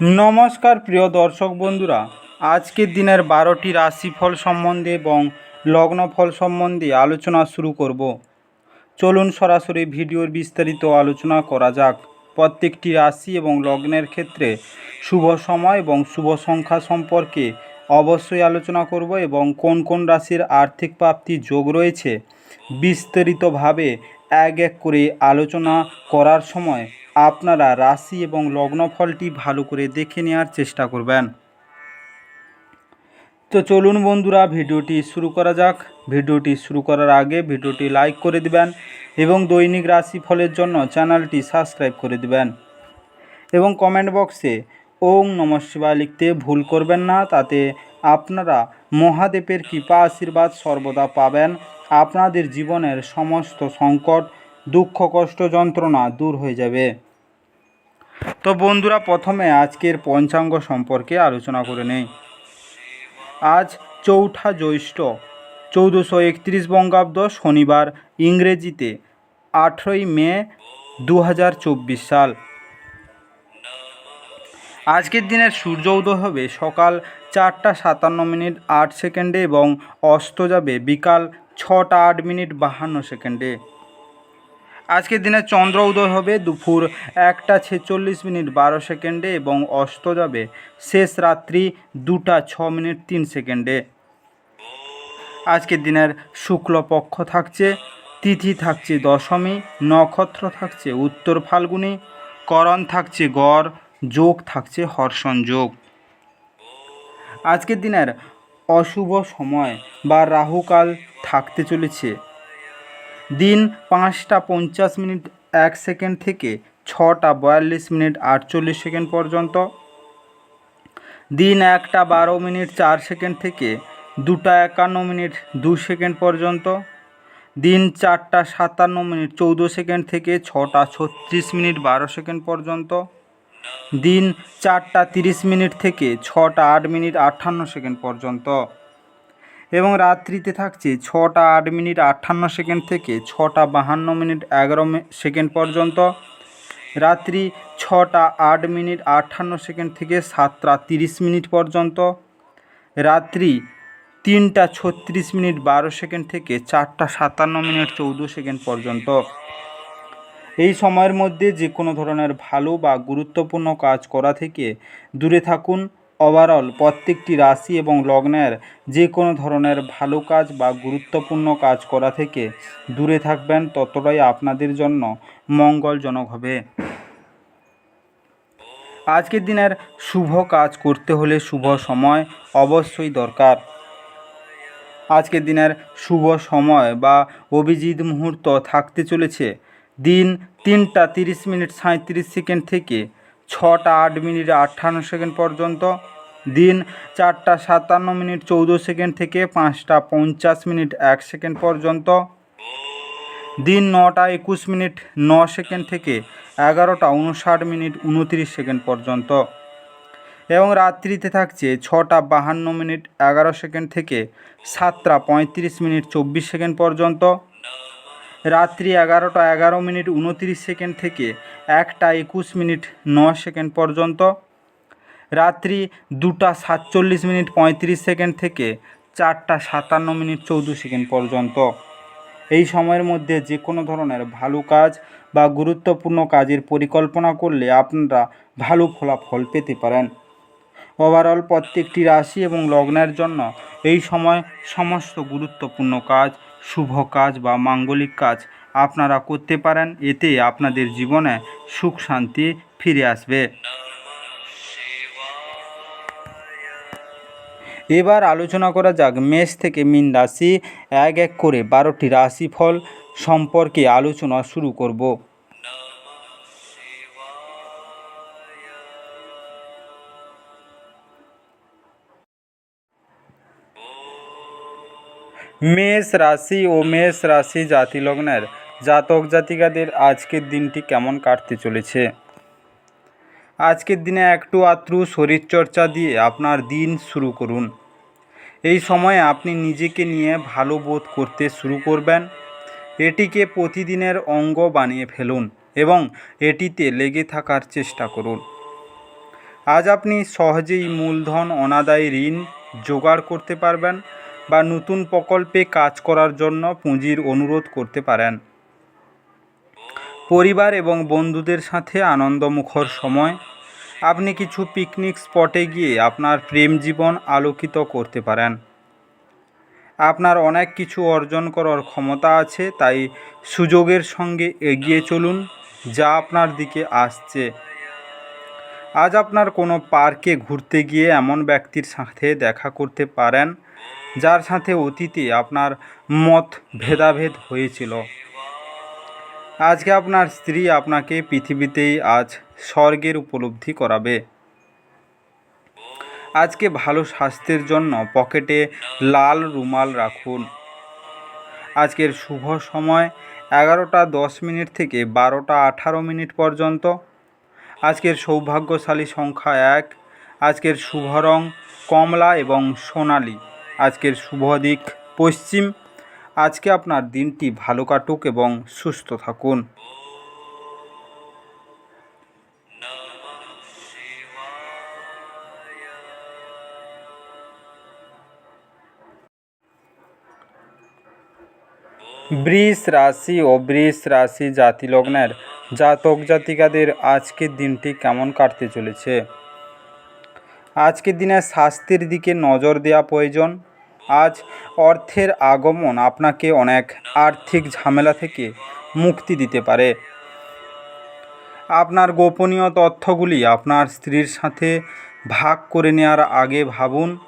নমস্কার প্রিয় দর্শক বন্ধুরা, আজকের দিনের বারোটি রাশিফল সম্বন্ধে এবং লগ্নফল সম্বন্ধে আলোচনা শুরু করব। চলুন সরাসরি ভিডিওর বিস্তারিত আলোচনা করা যাক। প্রত্যেকটি রাশি এবং লগ্নের ক্ষেত্রে শুভ সময় এবং শুভ সংখ্যা সম্পর্কে অবশ্যই আলোচনা করব এবং কোন কোন রাশির আর্থিক প্রাপ্তির যোগ রয়েছে, বিস্তারিতভাবে এক এক করে আলোচনা করার সময় আপনারা রাশি এবং লগ্নফলটি ভালো করে দেখে নেওয়ার চেষ্টা করবেন। তো চলুন বন্ধুরা, ভিডিওটি শুরু করা যাক। ভিডিওটি শুরু করার আগে ভিডিওটি লাইক করে দিবেন এবং দৈনিক রাশিফলের জন্য চ্যানেলটি সাবস্ক্রাইব করে দিবেন। এবং কমেন্ট বক্সে ওং নম শিবায় লিখতে ভুল করবেন না, তাতে আপনারা মহাদেবের কৃপা আশীর্বাদ সর্বদা পাবেন। আপনাদের জীবনের সমস্ত সংকট, দুঃখ, কষ্ট, যন্ত্রণা দূর হয়ে যাবে। তো বন্ধুরা, প্রথমে আজকের পঞ্চাঙ্গ সম্পর্কে আলোচনা করে নেই। আজ চৌঠা জ্যৈষ্ঠ, চৌদ্দশো একত্রিশ বঙ্গাব্দ শনিবার, ইংরেজিতে আঠেরোই মে দু হাজার চব্বিশ সাল। আজকের দিনের সূর্য উদয় হবে সকাল চারটা সাতান্ন মিনিট আট সেকেন্ডে এবং অস্ত যাবে বিকাল ছটা আট মিনিট বাহান্ন সেকেন্ডে। আজকের দিনে চন্দ্র উদয় হবে দুপুর একটা ছেচল্লিশ মিনিট বারো সেকেন্ডে এবং অস্ত যাবে শেষ রাত্রি দুটা ছ মিনিট তিন সেকেন্ডে। আজকের দিনের শুক্লপক্ষ থাকছে, তিথি থাকছে দশমী, নক্ষত্র থাকছে উত্তর ফাল্গুনি, করণ থাকছে গড়, যোগ থাকছে হর্ষণ যোগ। আজকের দিনের অশুভ সময় বা রাহুকাল থাকতে চলেছে। দিন পাঁচটা পঞ্চাশ মিনিট এক সেকেন্ড থেকে ছটা বয়াল্লিশ মিনিট আটচল্লিশ সেকেন্ড পর্যন্ত। দিন একটা বারো মিনিট চার সেকেন্ড থেকে দুটা একান্ন মিনিট দু সেকেন্ড পর্যন্ত। দিন চারটা সাতান্ন মিনিট চৌদ্দ সেকেন্ড থেকে ছটা ছত্রিশ মিনিট বারো সেকেন্ড পর্যন্ত। দিন চারটা তিরিশ মিনিট থেকে ছটা আট মিনিট আটান্ন সেকেন্ড পর্যন্ত। এবং রাত্রিতে থাকছে ছটা আট মিনিট আটান্ন সেকেন্ড থেকে ছটা বাহান্ন মিনিট এগারো সেকেন্ড পর্যন্ত। রাত্রি ছটা আট মিনিট আটান্ন সেকেন্ড থেকে সাতটা তিরিশ মিনিট পর্যন্ত। রাত্রি তিনটা ছত্রিশ মিনিট বারো সেকেন্ড থেকে চারটা সাতান্ন মিনিট চৌদ্দ সেকেন্ড পর্যন্ত। এই সময়ের মধ্যে যে কোনো ধরনের ভালো বা গুরুত্বপূর্ণ কাজ করা থেকে দূরে থাকুন। ওভারঅল প্রত্যেকটি রাশি এবং লগ্নের যে কোনো ধরনের ভালো কাজ বা গুরুত্বপূর্ণ কাজ করা থেকে দূরে থাকবেন, ততটাই আপনাদের জন্য মঙ্গলজনক হবে। আজকের দিনের শুভ কাজ করতে হলে শুভ সময় অবশ্যই দরকার। আজকের দিনের শুভ সময় বা অভিজিৎ মুহূর্ত থাকতে চলেছে। দিন তিনটা তিরিশ মিনিট সাঁত্রিশ সেকেন্ড থেকে ছটা আট মিনিট আটান্ন সেকেন্ড পর্যন্ত, দিন চারটা সাতান্ন মিনিট চৌদ্দ সেকেন্ড থেকে পাঁচটা পঞ্চাশ মিনিট এক সেকেন্ড পর্যন্ত, দিন নটা একুশ মিনিট ন সেকেন্ড থেকে এগারোটা উনষাট মিনিট উনতিরিশ সেকেন্ড পর্যন্ত। এবং রাত্রিতে থাকছে ছটা বাহান্ন মিনিট এগারো সেকেন্ড থেকে সাতটা পঁয়ত্রিশ মিনিট চব্বিশ সেকেন্ড পর্যন্ত রাত্রি এগারোটা এগারো মিনিট উনতিরিশ সেকেন্ড থেকে একটা একুশ মিনিট ন সেকেন্ড পর্যন্ত, রাত্রি দুটা সাতচল্লিশ মিনিট পঁয়ত্রিশ সেকেন্ড থেকে চারটা সাতান্ন মিনিট চৌদ্দ সেকেন্ড পর্যন্ত। এই সময়ের মধ্যে যে কোনো ধরনের ভালো কাজ বা গুরুত্বপূর্ণ কাজের পরিকল্পনা করলে আপনারা ভালো ফলাফল পেতে পারেন। ওভারঅল প্রত্যেকটি রাশি এবং লগ্নের জন্য এই সময় সমস্ত গুরুত্বপূর্ণ কাজ শুভ কাজ বা মাঙ্গলিক কাজ আপনারা করতে পারেন, এতে আপনাদের জীবনে সুখ শান্তি ফিরে আসবে। এবার আলোচনা করা যাক, মেষ থেকে মিন রাশি এক এক করে বারোটি রাশিফল সম্পর্কে আলোচনা শুরু করব। মেষ রাশি ও মেষ রাশি জাতি লগ্নের জাতক জাতিকাদের আজকের দিনটি কেমন কাটতে চলেছে? আজকের দিনে একটু আত্রু শরীরচর্চা দিয়ে আপনার দিন শুরু করুন। এই সময়ে আপনি নিজেকে নিয়ে ভালো বোধ করতে শুরু করবেন। এটিকে প্রতিদিনের অঙ্গ বানিয়ে ফেলুন এবং এটিতে লেগে থাকার চেষ্টা করুন। আজ আপনি সহজেই মূলধন, অনাদায়ী ঋণ জোগাড় করতে পারবেন। বা নতুন প্রকল্পে কাজ করার জন্য পুঁজির অনুরোধ করতে পারেন। পরিবার এবং বন্ধুদের সাথে আনন্দমুখর সময়। আপনি কিছু পিকনিক স্পটে গিয়ে আপনার প্রেম জীবন আলোকিত করতে পারেন। আপনার অনেক কিছু অর্জন করার ক্ষমতা আছে, তাই সুযোগের সঙ্গে এগিয়ে চলুন, যা আপনার দিকে আসছে। আজ আপনার কোনো পার্কে ঘুরতে গিয়ে এমন ব্যক্তির সাথে দেখা করতে পারেন যার সাথে অতীতে আপনার মত ভেদাভেদ হয়েছিল। আজকে আপনার স্ত্রী আপনাকে পৃথিবীতেই আজ স্বর্গের উপলব্ধি করাবে। আজকে ভালো স্বাস্থ্যের জন্য পকেটে লাল রুমাল রাখুন। আজকের শুভ সময় এগারোটা দশ মিনিট থেকে বারোটা আঠারো মিনিট পর্যন্ত। আজকের সৌভাগ্যশালী সংখ্যা এক। আজকের শুভ রং কমলা এবং সোনালি। আজকের শুভ দিক পশ্চিম। আজকে আপনার দিনটি ভালো কাটুক এবং সুস্থ থাকুন। বৃষ রাশি ও বৃষ রাশি জাতিলগ্নের জাতক জাতিকাদের আজকের দিনটি কেমন কাটতে চলেছে? আজকের দিনে স্বাস্থ্যের দিকে নজর দেওয়া প্রয়োজন। আজ অর্থের আগমন আপনাকে অনেক আর্থিক ঝামেলা থেকে মুক্তি দিতে পারে। আপনার গোপনীয় তথ্যগুলি আপনার স্ত্রীর সাথে ভাগ করে নেওয়ার আগে ভাবুন।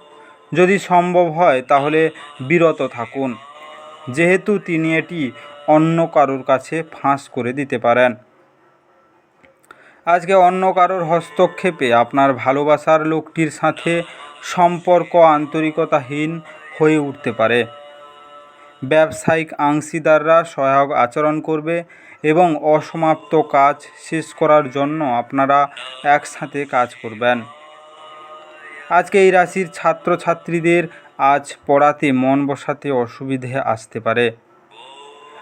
যদি সম্ভব হয়, তাহলে বিরত থাকুন। যেহেতু তিনি এটি অন্য কারোর কাছে ফাঁস করে দিতে পারেন। আজকে অন্য কারোর হস্তক্ষেপে আপনার ভালোবাসার লোকটির সাথে সম্পর্ক আন্তরিকতাহীন হয়ে উঠতে পারে। ব্যবসায়িক অংশীদাররা সহায়ক আচরণ করবে এবং অসমাপ্ত কাজ শেষ করার জন্য আপনারা একসাথে কাজ করবেন। আজকে এই রাশির ছাত্রছাত্রীদের আজ পড়াতে মন বসাতে অসুবিধে আসতে পারে।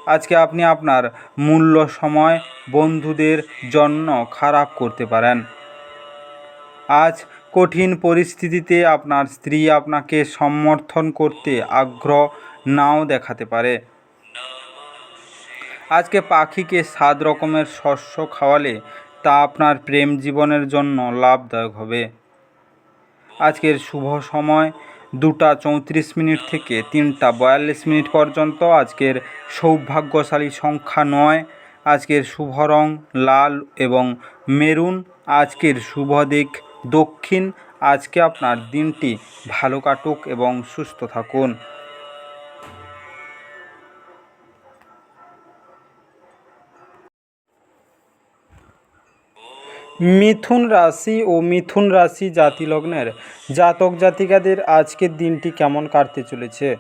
আজকে আপনি আপনার মূল্য সময় বন্ধুদের জন্য খারাপ করতে পারেন। আজ কঠিন পরিস্থিতিতে আপনার স্ত্রী আপনাকে সমর্থন করতে আগ্রহ নাও দেখাতে পারে। আজকে পাখিকে সাত রকমের শস্য খাওয়ালে তা আপনার প্রেম জীবনের জন্য লাভদায়ক হবে। আজকের শুভ সময় দুটা চৌত্রিশ মিনিট থেকে তিনটা বয়াল্লিশ মিনিট পর্যন্ত আজকের সৌভাগ্যশালী সংখ্যা নয়। আজকের শুভ রং লাল এবং মেরুন। আজকের শুভ দিক দক্ষিণ। আজকে আপনার দিনটি ভালো কাটুক এবং সুস্থ থাকুন। মিথুন রাশি ও মিথুন রাশি জাতি লগ্নের জাতক জাতিকাদের আজকের দিনটি কেমন কাটতে চলেছে?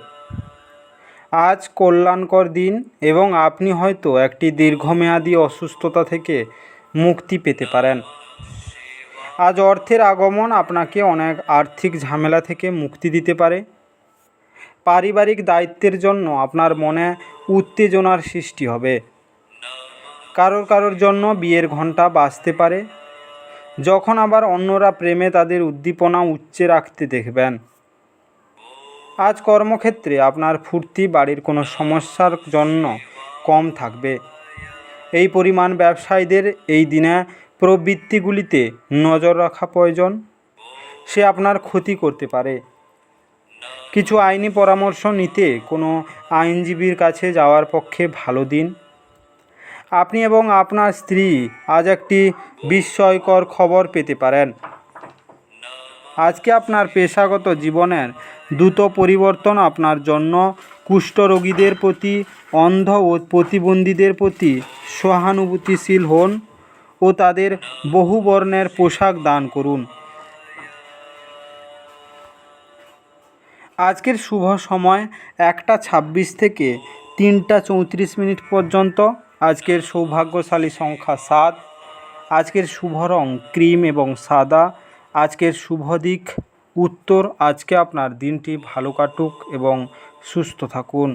আজ কল্যাণকর দিন এবং আপনি হয়তো একটি দীর্ঘমেয়াদী অসুস্থতা থেকে মুক্তি পেতে পারেন। আজ অর্থের আগমন আপনাকে অনেক আর্থিক ঝামেলা থেকে মুক্তি দিতে পারে। পারিবারিক দায়িত্বের জন্য আপনার মনে উত্তেজনার সৃষ্টি হবে। কারোর কারোর জন্য বিয়ের ঘণ্টা বাজতে পারে। যখন আবার অন্যরা প্রেমে তাদের উদ্দীপনা উচ্চে রাখতে দেখবেন। আজ কর্মক্ষেত্রে আপনার ফুর্তি বাড়ির কোনো সমস্যার জন্য কম থাকবে। এই পরিমাণ ব্যবসায়ীদের এই দিনে প্রবৃত্তিগুলিতে নজর রাখা প্রয়োজন। সে আপনার ক্ষতি করতে পারে। কিছু আইনি পরামর্শ নিতে কোনো আইনজীবীর কাছে যাওয়ার পক্ষে ভালো দিন। আপনি এবং আপনার স্ত্রী আজ একটি বিস্ময়কর খবর পেতে পারেন। আজকে আপনার পেশাগত জীবনের দ্রুত পরিবর্তন আপনার জন্য কুষ্ঠরোগীদের প্রতি, অন্ধ ও প্রতিবন্ধীদের প্রতি সহানুভূতিশীল হন ও তাদের বহু বর্ণের পোশাক দান করুন। আজকের শুভ সময় একটা ছাব্বিশ থেকে তিনটা চৌত্রিশ মিনিট পর্যন্ত। আজকের সৌভাগ্যশালী সংখ্যা সাত। আজকের শুভ রং ক্রিম এবং সাদা। আজকের শুভ দিক উত্তর। আজকে আপনার দিনটি ভালো কাটুক এবং সুস্থ থাকুন।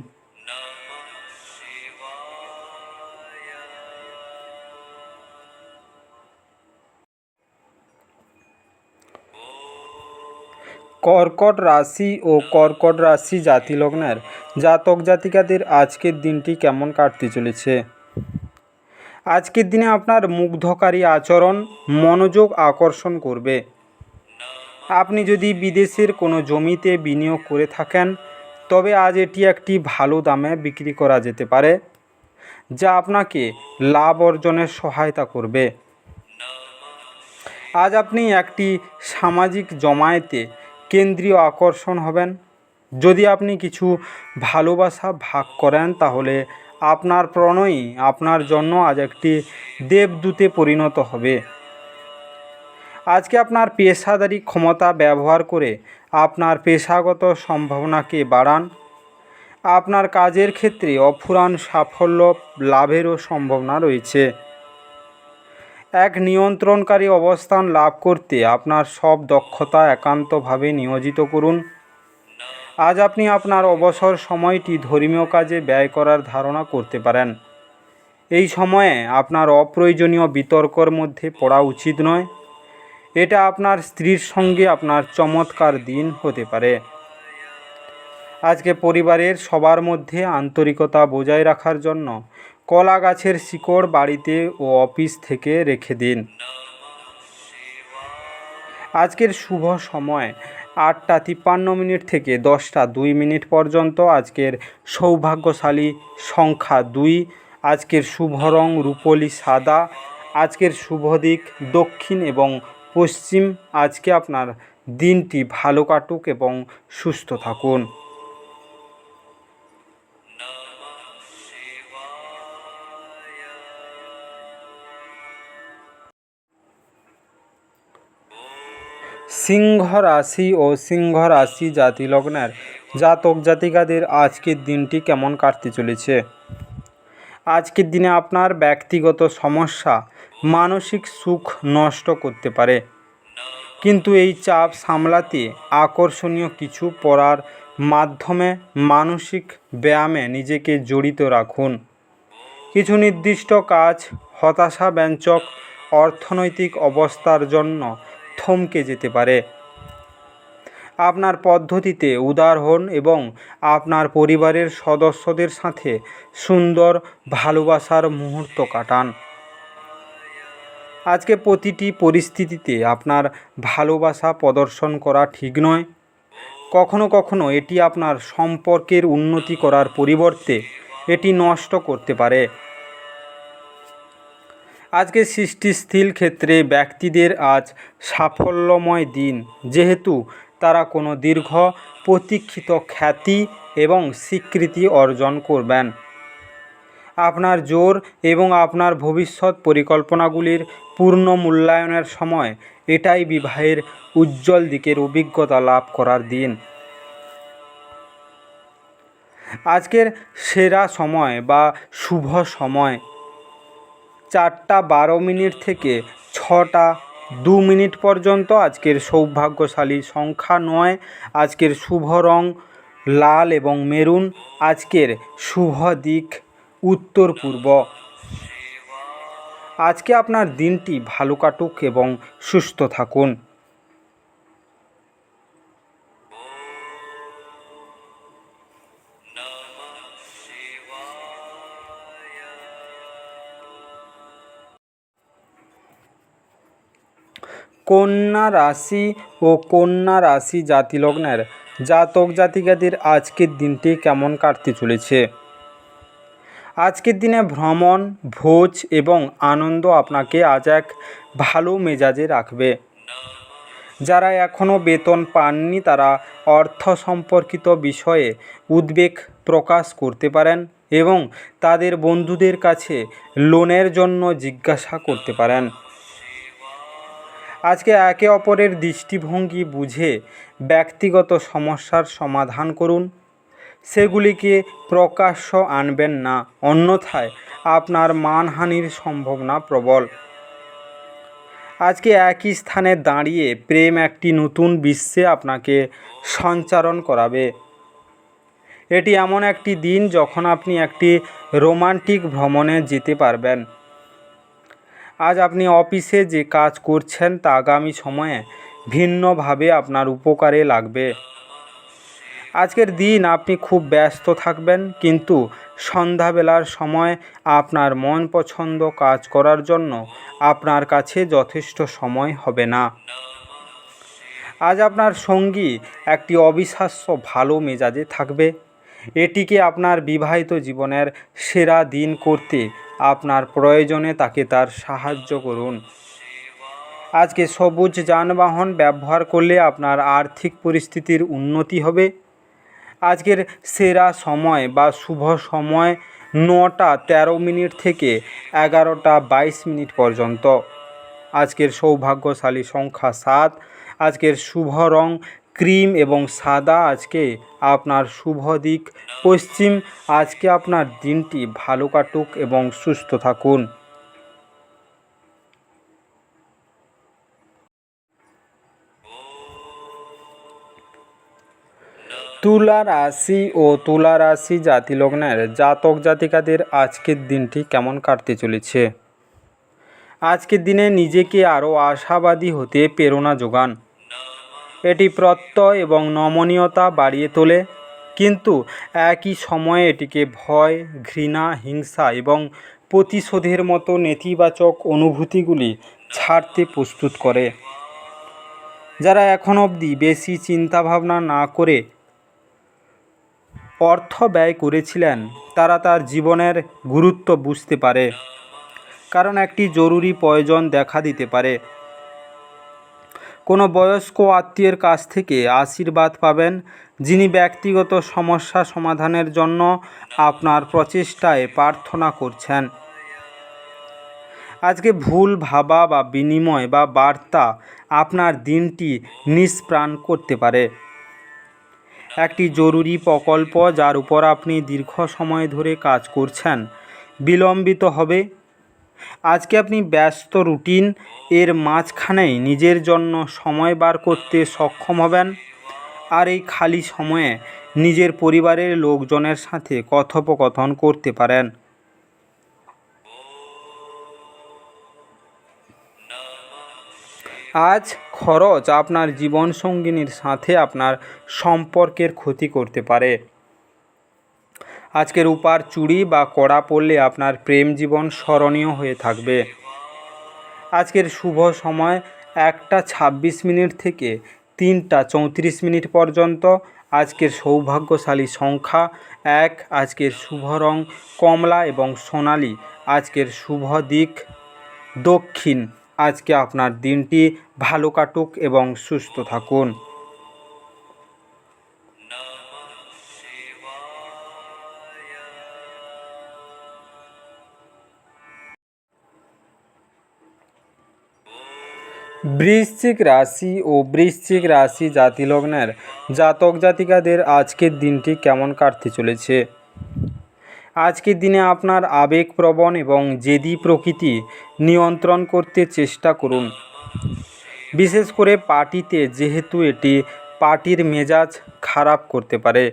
কর্কট রাশি ও কর্কট রাশি জাতি লগ্নের জাতক জাতিকাদের আজকের দিনটি কেমন কাটতে চলেছে? আজকের দিনে আপনার মুগ্ধকারী আচরণ মনোযোগ আকর্ষণ করবে। আপনি যদি বিদেশের কোনো জমিতে বিনিয়োগ করে থাকেন, তবে আজ এটি একটি ভালো দামে বিক্রি করা যেতে পারে, যা আপনাকে লাভ অর্জনের সহায়তা করবে। আজ আপনি একটি সামাজিক জমায়েতে কেন্দ্রীয় আকর্ষণ হবেন। যদি আপনি কিছু ভালোবাসা ভাগ করেন, তাহলে আপনার প্রণয়ী, আপনার জন্য আজ একটি দেবদূতে পরিণত হবে। আজকে আপনার পেশাদারি ক্ষমতা ব্যবহার করে আপনার পেশাগত সম্ভাবনাকে বাড়ান। আপনার কাজের ক্ষেত্রে অফুরান সাফল্য লাভেরও সম্ভাবনা রয়েছে। এক নিয়ন্ত্রণকারী অবস্থান লাভ করতে আপনার সব দক্ষতা একান্তভাবে নিয়োজিত করুন। আজ আপনি আপনার অবসর সময়টি ধর্মীয় কাজে ব্যয় করার ধারণা করতে পারেন। এই সময়ে আপনার অপ্রয়োজনীয় বিতর্কর মধ্যে পড়া উচিত নয়। এটা আপনার স্ত্রীর সঙ্গে আপনার চমৎকার দিন হতে পারে। আজকে পরিবারের সবার মধ্যে আন্তরিকতা বজায় রাখার জন্য কলা গাছের শিকড় বাড়িতে ও অফিস থেকে রেখে দিন। আজকের শুভ সময় আটটা তিপ্পান্ন মিনিট থেকে দশটা দুই মিনিট পর্যন্ত আজকের সৌভাগ্যশালী সংখ্যা দুই। আজকের শুভ রং রূপলি সাদা। আজকের শুভ দিক দক্ষিণ এবং পশ্চিম। আজকে আপনার দিনটি ভালো কাটুক এবং সুস্থ থাকুন। সিংহ রাশি ও সিংহ রাশি জাতি লগ্নের জাতক জাতিকাদের আজকের দিনটি কেমন কাটতে চলেছে? আজকের দিনে আপনার ব্যক্তিগত সমস্যা, মানসিক সুখ নষ্ট করতে পারে। কিন্তু এই চাপ সামলাতে আকর্ষণীয় কিছু পড়ার মাধ্যমে মানসিক ব্যায়ামে নিজেকে জড়িত রাখুন। কিছু নির্দিষ্ট কাজ, হতাশাব্যঞ্জক অর্থনৈতিক অবস্থার জন্য থমকে যেতে পারে। আপনার পদ্ধতিতে উদার হন এবং আপনার পরিবারের সদস্যদের সাথে সুন্দর ভালোবাসার মুহূর্ত কাটান। আজকে প্রতিটি পরিস্থিতিতে আপনার ভালোবাসা প্রদর্শন করা ঠিক নয়। কখনো কখনো এটি আপনার সম্পর্কের উন্নতি করার পরিবর্তে এটি নষ্ট করতে পারে। আজকে সৃষ্টিশীল ক্ষেত্রে ব্যক্তিদের আজ সাফল্যময় দিন। যেহেতু তারা কোনো দীর্ঘ, প্রতীক্ষিত খ্যাতি এবং স্বীকৃতি অর্জন করবেন। আপনার জোর এবং আপনার ভবিষ্যৎ পরিকল্পনাগুলির পূর্ণ মূল্যায়নের সময় এটাই বিবাহের উজ্জ্বল দিকের অভিজ্ঞতা লাভ করার দিন। আজকের সেরা সময় বা শুভ সময় চারটা বারো মিনিট থেকে ছটা দু মিনিট পর্যন্ত আজকের সৌভাগ্যশালী সংখ্যা নয়। আজকের শুভ রং লাল এবং মেরুন। আজকের শুভ দিক উত্তর পূর্ব। আজকে আপনার দিনটি ভালো কাটুক এবং সুস্থ থাকুন। কন্যা রাশি ও কন্যা রাশি জাতি লগ্নের জাতক জাতিকাদের আজকের দিনটি কেমন কাটতে চলেছে? আজকের দিনে ভ্রমণ, ভোজ এবং আনন্দ আপনাকে আজ এক ভালো মেজাজে রাখবে। যারা এখনও বেতন পাননি তারা অর্থ সম্পর্কিত বিষয়ে উদ্বেগ প্রকাশ করতে পারেন এবং তাদের বন্ধুদের কাছে লোনের জন্য জিজ্ঞাসা করতে পারেন। আজকে একে অপরের দৃষ্টিভঙ্গি বুঝে ব্যক্তিগত সমস্যার সমাধান করুন। সেগুলিকে প্রকাশ্য আনবেন না, অন্যথায় আপনার মানহানির সম্ভাবনা প্রবল। আজকে একই স্থানে দাঁড়িয়ে প্রেম একটি নতুন বিশ্বে আপনাকে সঞ্চারণ করাবে। এটি এমন একটি দিন যখন আপনি একটি রোমান্টিক ভ্রমণে যেতে পারবেন। আজ আপনি অফিসে যে কাজ করছেন তা আগামী সময়ে ভিন্নভাবে আপনার উপকারে লাগবে। আজকের দিন আপনি খুব ব্যস্ত থাকবেন, কিন্তু সন্ধ্যাবেলার সময় আপনার মন পছন্দ কাজ করার জন্য আপনার কাছে যথেষ্ট সময় হবে না। আজ আপনার সঙ্গী একটি অবিশ্বাস্য ভালো মেজাজে থাকবে। এটিকে আপনার বিবাহিত জীবনের সেরা দিন করতে আপনার প্রয়োজনে তাকে তার সাহায্য করুন। আজকে সবুজ যানবাহন ব্যবহার করলে আপনার আর্থিক পরিস্থিতির উন্নতি হবে। আজকের সেরা সময় বা শুভ সময় নটা তেরো মিনিট থেকে এগারোটা বাইশ মিনিট পর্যন্ত। আজকের সৌভাগ্যশালী সংখ্যা সাত। আজকের শুভ রং ক্রিম এবং সাদা আজকে আপনার শুভ দিক। পশ্চিম, আজকে আপনার দিনটি ভালো কাটুক এবং সুস্থ থাকুন। তুলা রাশি ও তুলা রাশি জাতি লগ্নের জাতক জাতিকাদের আজকের দিনটি কেমন কাটতে চলেছে? আজকের দিনে নিজেকে আরও আশাবাদী হতে প্রেরণা যোগান। এটি প্রত্যয় এবং নমনীয়তা বাড়িয়ে তোলে। কিন্তু একই সময়ে এটিকে ভয়, ঘৃণা, হিংসা এবং প্রতিশোধের মতো নেতিবাচক অনুভূতিগুলি ছাড়তে প্রস্তুত করে। যারা এখন অবধি বেশি চিন্তাভাবনা না করে অর্থ ব্যয় করেছিলেন, তারা তার জীবনের গুরুত্ব বুঝতে পারে। কারণ একটি জরুরি প্রয়োজন দেখা দিতে পারে। কোনো বয়স্ক আত্মীয়ের কাছ থেকে আশীর্বাদ পাবেন, যিনি ব্যক্তিগত সমস্যা সমাধানের জন্য আপনার প্রচেষ্টায় প্রার্থনা করছেন। আজকে ভুল ভাবা বা বিনিময় বা বার্তা আপনার দিনটি নিষ্প্রাণ করতে পারে। একটি জরুরি প্রকল্প যার উপর আপনি দীর্ঘ সময় ধরে কাজ করছেন, বিলম্বিত হবে। আজকে আপনি ব্যস্ত রুটিন, এর মাঝখানেই নিজের জন্য সময় বার করতে সক্ষম হবেন। আর এই খালি সময়ে নিজের পরিবারের লোকজনের সাথে কথোপকথন করতে পারেন। আজ খরচ আপনার জীবনসঙ্গিনীর সাথে আপনার সম্পর্কের ক্ষতি করতে পারে। আজকের উপার চুড়ি বা কড়া পরলে আপনার প্রেম জীবন স্মরণীয় হয়ে থাকবে। আজকের শুভ সময় একটা ছাব্বিশ মিনিট থেকে তিনটা চৌত্রিশ মিনিট পর্যন্ত। আজকের সৌভাগ্যশালী সংখ্যা এক, আজকের শুভ রং কমলা এবং সোনালি। আজকের শুভ দিক দক্ষিণ। আজকে আপনার দিনটি ভালো কাটুক এবং সুস্থ থাকুন। বৃশ্চিক রাশি ও বৃশ্চিক রাশি জাতি লগ্নের জাতক জাতিকাদের আজকের দিনটি কেমন কাটতে চলেছে? আজকের দিনে আপনার আবেগপ্রবণ এবং জেদি প্রকৃতি নিয়ন্ত্রণ করতে চেষ্টা করুন। বিশেষ করে পার্টিতে যেহেতু এটি পার্টির মেজাজ খারাপ করতে পারে।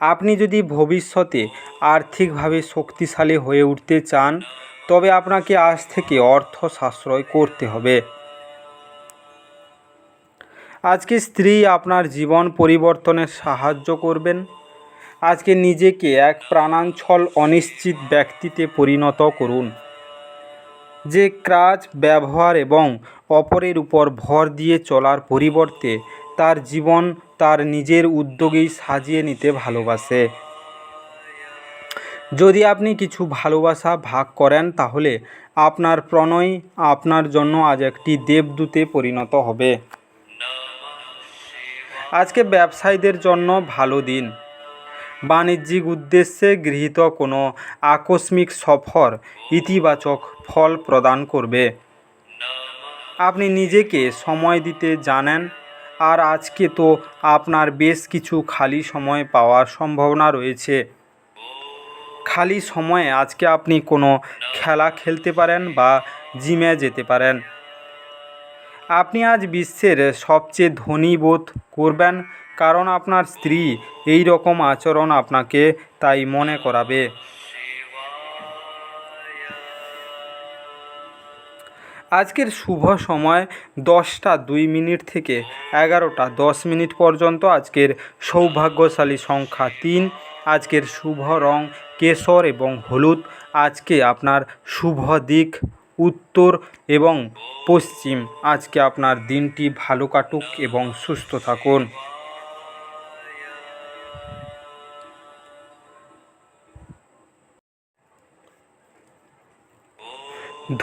আপনি যদি ভবিষ্যতে আর্থিকভাবে শক্তিশালী হয়ে উঠতে চান, তবে আপনাকে আজ থেকে অর্থ সাশ্রয় করতে হবে। আজকে স্ত্রী আপনার জীবন পরিবর্তনে সাহায্য করবেন। আজকে নিজেকে এক প্রাণাঞ্চল অনিশ্চিত ব্যক্তিতে পরিণত করুন। যে কাজ ব্যবহার এবং অপরের উপর ভর দিয়ে চলার পরিবর্তে তার জীবন তার নিজের উদ্যোগেই সাজিয়ে নিতে ভালোবাসে। যদি আপনি কিছু ভালোবাসা ভাগ করেন, তাহলে আপনার প্রণয় আপনার জন্য আজ একটি দেবদূতে পরিণত হবে। আজকে ব্যবসায়ীদের জন্য ভালো দিন। বাণিজ্যিক উদ্দেশ্যে গৃহীত কোনো আকস্মিক সফর ইতিবাচক ফল প্রদান করবে। আপনি নিজেকে সময় দিতে জানেন, আর আজকে তো আপনার বেশ কিছু খালি সময় পাওয়ার সম্ভাবনা রয়েছে। খালি সময়ে আজকে আপনি কোনো খেলা খেলতে পারেন বা জিমে যেতে পারেন। আপনি আজ বিশ্বের সবচেয়ে ধনী বোধ করবেন কারণ আপনার স্ত্রী এই রকম আচরণ আপনাকে তাই মনে করাবে। আজকের শুভ সময় দশটা দুই মিনিট থেকে এগারোটা দশ মিনিট পর্যন্ত আজকের সৌভাগ্যশালী সংখ্যা তিন। আজকের শুভ রং কেশর এবং হলুদ। আজকে আপনার শুভ দিক উত্তর এবং পশ্চিম। আজকে আপনার দিনটি ভালো কাটুক এবং সুস্থ থাকুন।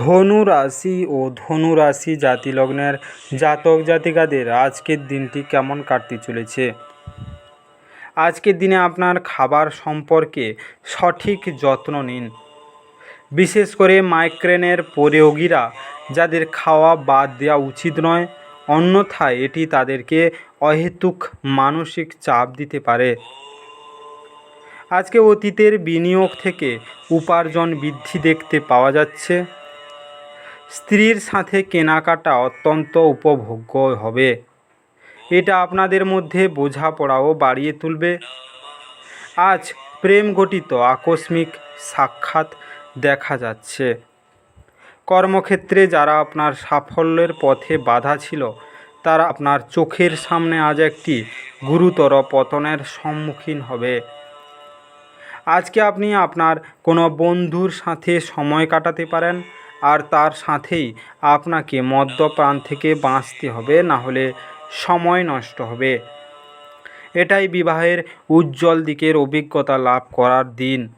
ধনু রাশি ও ধনু রাশি জাতি লগ্নের জাতক জাতিকাদের আজকের দিনটি কেমন কাটতে চলেছে? আজকের দিনে আপনার খাবার সম্পর্কে সঠিক যত্ন নিন। বিশেষ করে মাইগ্রেনের প্রয়োগীরা যাদের খাওয়া বাদ দেওয়া উচিত নয়, অন্যথায় এটি তাদেরকে অহেতুক মানসিক চাপ দিতে পারে। আজকে অতীতের বিনিয়োগ থেকে উপার্জন বৃদ্ধি দেখতে পাওয়া যাচ্ছে। স্ত্রীর সাথে কেনাকাটা অত্যন্ত উপভোগ্য হবে। এটা আপনাদের মধ্যে বোঝাপড়াও বাড়িয়ে তুলবে। আজ প্রেম ঘটিত আকস্মিক সাক্ষাৎ দেখা যাচ্ছে। কর্মক্ষেত্রে যারা আপনার সাফল্যের পথে বাধা ছিল, তারা আপনার চোখের সামনে আজ একটি গুরুতর পতনের সম্মুখীন হবে। আজকে আপনি আপনার কোনো বন্ধুর সাথে সময় কাটাতে পারেন, আর তার সাথেই আপনাকে মদ্যপান থেকে বাঁচতে হবে, না হলে সময় নষ্ট হবে। এটাই বিবাহের উজ্জ্বল দিকের অভিজ্ঞতা লাভ করার দিন।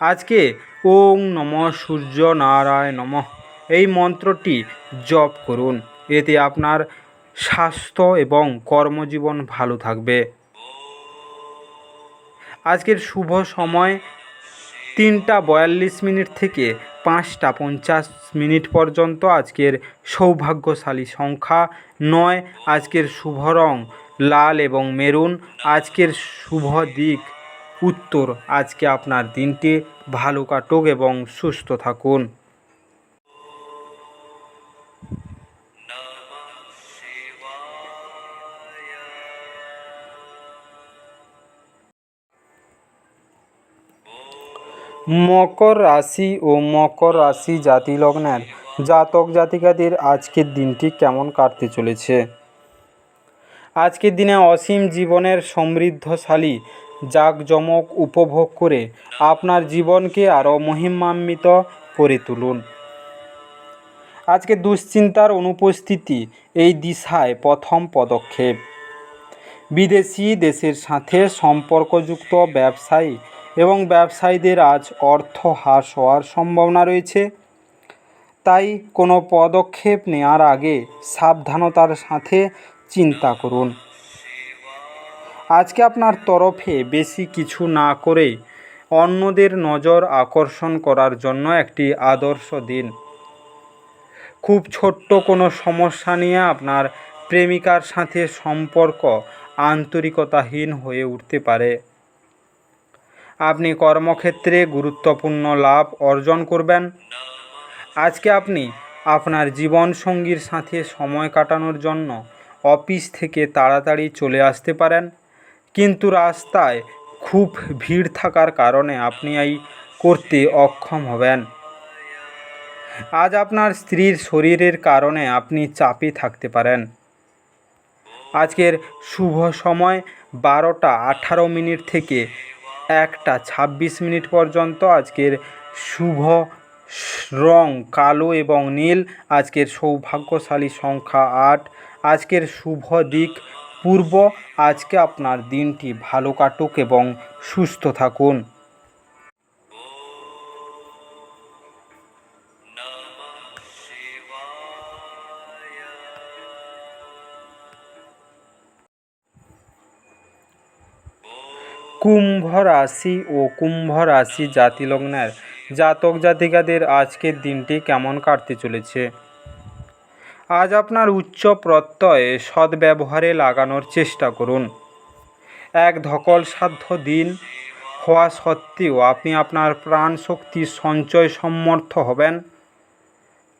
আজকে ওং নম সূর্য নারায়ণ নম। এই মন্ত্রটি জপ করুন, এতে আপনার স্বাস্থ্য এবং কর্মজীবন ভালো থাকবে। আজকের শুভ সময় তিনটা বয়াল্লিশ মিনিট থেকে পাঁচটা পঞ্চাশ মিনিট পর্যন্ত আজকের সৌভাগ্যশালী সংখ্যা। নয়, আজকের শুভ রং লাল এবং মেরুন। আজকের শুভ দিক উত্তর। আজকে আপনার দিনটি ভালো কাটুক এবং সুস্থ থাকুন। মকর রাশি ও মকর রাশি জাতি লগ্নের জাতক জাতিকাদের আজকের দিনটি কেমন কাটতে চলেছে? আজকের দিনে অসীম জীবনের সমৃদ্ধশালী জাঁকজমক উপভোগ করে আপনার জীবনকে আরও মহিমান্বিত করে তুলুন। আজকে দুশ্চিন্তার অনুপস্থিতি এই দিশায় প্রথম পদক্ষেপ। বিদেশি দেশের সাথে সম্পর্কযুক্ত ব্যবসায়ী এবং ব্যবসায়ীদের আজ অর্থ হ্রাস হওয়ার সম্ভাবনা রয়েছে। তাই কোনো পদক্ষেপ নেওয়ার আগে সাবধানতার সাথে চিন্তা করুন। আজকে আপনার তরফে বেশি কিছু না করে অন্যদের নজর আকর্ষণ করার জন্য একটি আদর্শ দিন। খুব ছোট্ট কোনো সমস্যা নিয়ে আপনার প্রেমিকার সাথে সম্পর্ক আন্তরিকতাহীন হয়ে উঠতে পারে। আপনি কর্মক্ষেত্রে গুরুত্বপূর্ণ লাভ অর্জন করবেন। আজকে আপনি আপনার জীবনসঙ্গীর সাথে সময় কাটানোর জন্য অফিস থেকে তাড়াতাড়ি চলে আসতে পারেন। কিন্তু রাস্তায় খুব ভিড় থাকার কারণে আপনি এই করতে অক্ষম হবেন। আজ আপনার স্ত্রীর শরীরের কারণে আপনি চাপে থাকতে পারেন। আজকের শুভ সময় বারোটা আঠারো মিনিট থেকে একটা ছাব্বিশ মিনিট পর্যন্ত আজকের শুভ রং কালো এবং নীল, আজকের সৌভাগ্যশালী সংখ্যা আট, আজকের শুভ দিক পূর্ব। আজকে আপনার দিনটি ভালো কাটুক এবং সুস্থ থাকুন। কুম্ভ রাশি ও কুম্ভ রাশি জাতি লগ্নের জাতক জাতিকাদের আজকের দিনটি কেমন কাটতে চলেছে? আজ আপনার উচ্চ প্রত্যয় সদ্ব্যবহারে লাগানোর চেষ্টা করুন। এক ধকল সাধ্য দিন হওয়া সত্ত্বেও আপনি আপনার প্রাণ শক্তি সঞ্চয় সমর্থ হবেন।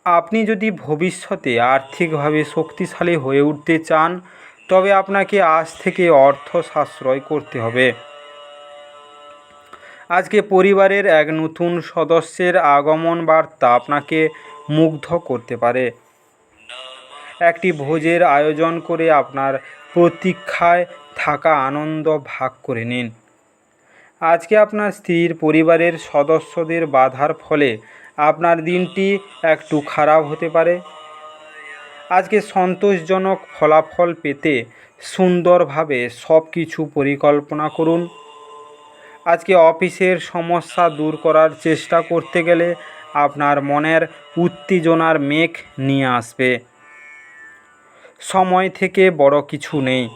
আপনি যদি ভবিষ্যতে আর্থিকভাবে শক্তিশালী হয়ে উঠতে চান, তবে আপনাকে আজ থেকে অর্থ সাশ্রয় করতে হবে। আজকে পরিবারের এক নতুন সদস্যের আগমন বার্তা আপনাকে মুগ্ধ করতে পারে। একটি ভোজের আয়োজন করে আপনার প্রতীক্ষায় থাকা আনন্দ ভাগ করে নিন। আজকে আপনার স্ত্রীর পরিবারের সদস্যদের বাধার ফলে আপনার দিনটি একটু খারাপ হতে পারে। আজকে সন্তোষজনক ফলাফল পেতে সুন্দরভাবে সব কিছু পরিকল্পনা করুন। আজকে অফিসের সমস্যা দূর করার চেষ্টা করতে গেলে আপনার মনের উত্তেজনার মেঘ নিয়ে আসবে। সময় থেকে বড় কিছু নেই।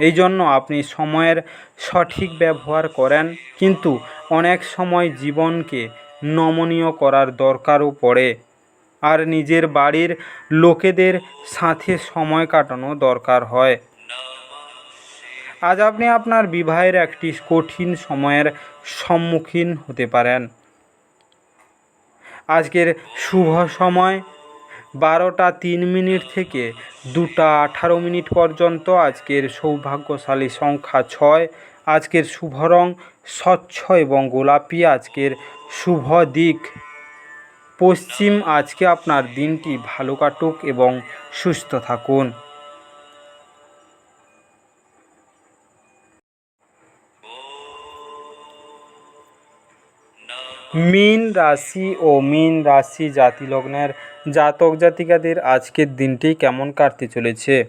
এই জন্য আপনি সময়ের সঠিক ব্যবহার করেন, কিন্তু অনেক সময় জীবনকে নমনীয় করার দরকারও পড়ে। আর নিজের বাড়ির লোকেদের সাথে সময় কাটানো দরকার হয়। আজ আপনি আপনার বিবাহের একটি কঠিন সময়ের সম্মুখীন হতে পারেন। আজকের শুভ সময় বারোটা তিন মিনিট থেকে দুটা আঠারো মিনিট পর্যন্ত আজকের সৌভাগ্যশালী সংখ্যা ছয়। আজকের শুভ রং স্বচ্ছ এবং গোলাপি। আজকের শুভ দিক পশ্চিম। আজকে আপনার দিনটি ভালো কাটুক এবং সুস্থ থাকুন। মীন রাশি ও মীন রাশি জাতি লগ্নের জাতক জাতিকাদের আজকের দিনটি কেমন কাটতে চলেছে?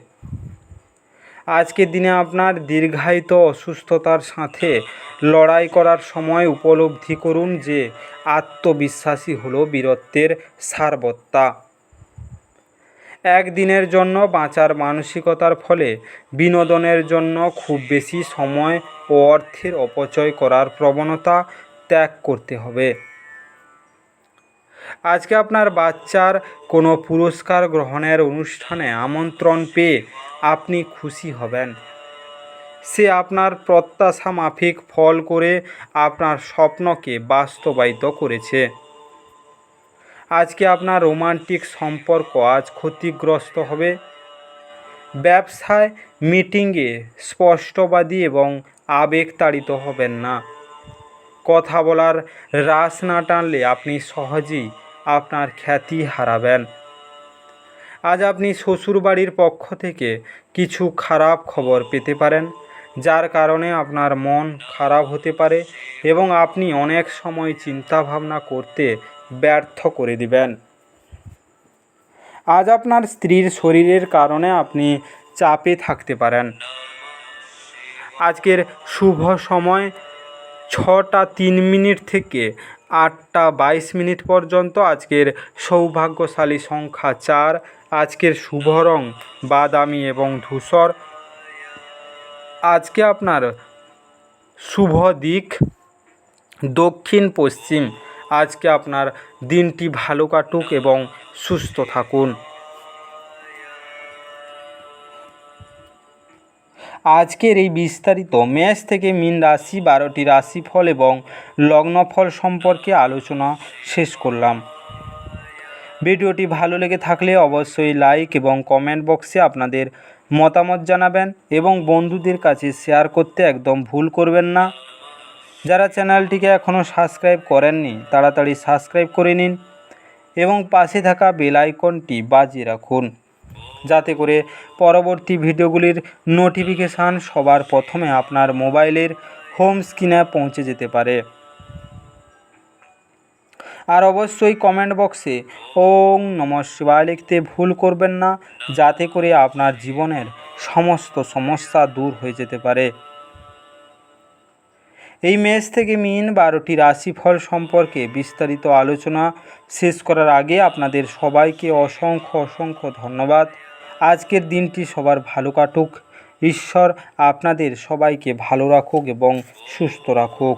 আজকের দিনে আপনার দীর্ঘায়িত অসুস্থতার সাথে লড়াই করার সময় উপলব্ধি করুন যে আত্মবিশ্বাসী হলো বীরত্বের সারবত্তা। একদিনের জন্য বাঁচার মানসিকতার ফলে বিনোদনের জন্য খুব বেশি সময় ও অর্থের অপচয় করার প্রবণতা ত্যাগ করতে হবে। আজকে আপনার বাচ্চার কোনো পুরস্কার গ্রহণের অনুষ্ঠানে আমন্ত্রণ পেয়ে আপনি খুশি হবেন। সে আপনার প্রত্যাশা মাফিক ফল করে আপনার স্বপ্নকে বাস্তবায়িত করেছে। আজকে আপনার রোমান্টিক সম্পর্ক আজ ক্ষতিগ্রস্ত হবে। ব্যবসায় মিটিংয়ে স্পষ্টবাদী এবং আবেগতাড়িত হবেন না। কথা বলার রাস না টানলে আপনি সহজেই আপনার খ্যাতি হারাবেন। আজ আপনি শ্বশুরবাড়ির পক্ষ থেকে কিছু খারাপ খবর পেতে পারেন, যার কারণে আপনার মন খারাপ হতে পারে এবং আপনি অনেক সময় চিন্তা ভাবনা করতে ব্যর্থ করে দিবেন। আজ আপনার স্ত্রীর শরীরের কারণে আপনি চাপে থাকতে পারেন। আজকের শুভ সময় ছটা তিন মিনিট থেকে আটটা বাইশ মিনিট পর্যন্ত আজকের সৌভাগ্যশালী সংখ্যা চার। আজকের শুভ রং বাদামি এবং ধূসর। আজকে আপনার শুভ দিক দক্ষিণ পশ্চিম। আজকে আপনার দিনটি ভালো কাটুক এবং সুস্থ থাকুন। আজকের এই বিস্তারিত ম্যাচ থেকে মিন রাশি, বারোটি রাশিফল এবং লগ্নফল সম্পর্কে আলোচনা শেষ করলাম। ভিডিওটি ভালো লেগে থাকলে অবশ্যই লাইক এবং কমেন্ট বক্সে আপনাদের মতামত জানাবেন এবং বন্ধুদের কাছে শেয়ার করতে একদম ভুল করবেন না। যারা চ্যানেলটিকে এখনও সাবস্ক্রাইব করেননি, তাড়াতাড়ি সাবস্ক্রাইব করে নিন এবং পাশে থাকা বেল আইকনটি বাজিয়ে রাখুন। যাতে করে পরবর্তী ভিডিওগুলির নোটিফিকেশান সবার প্রথমে আপনার মোবাইলের হোম স্ক্রিনে পৌঁছে যেতে পারে। আর অবশ্যই কমেন্ট বক্সে ওং নম শিবায় লিখতে ভুল করবেন না, যাতে করে আপনার জীবনের সমস্ত সমস্যা দূর হয়ে যেতে পারে। এই মেষ থেকে মিন বারোটি রাশিফল সম্পর্কে বিস্তারিত আলোচনা শেষ করার আগে আপনাদের সবাইকে অসংখ্য অসংখ্য ধন্যবাদ। আজকের দিনটি সবার ভালো কাটুক। ঈশ্বর আপনাদের সবাইকে ভালো রাখুক এবং সুস্থ রাখুক।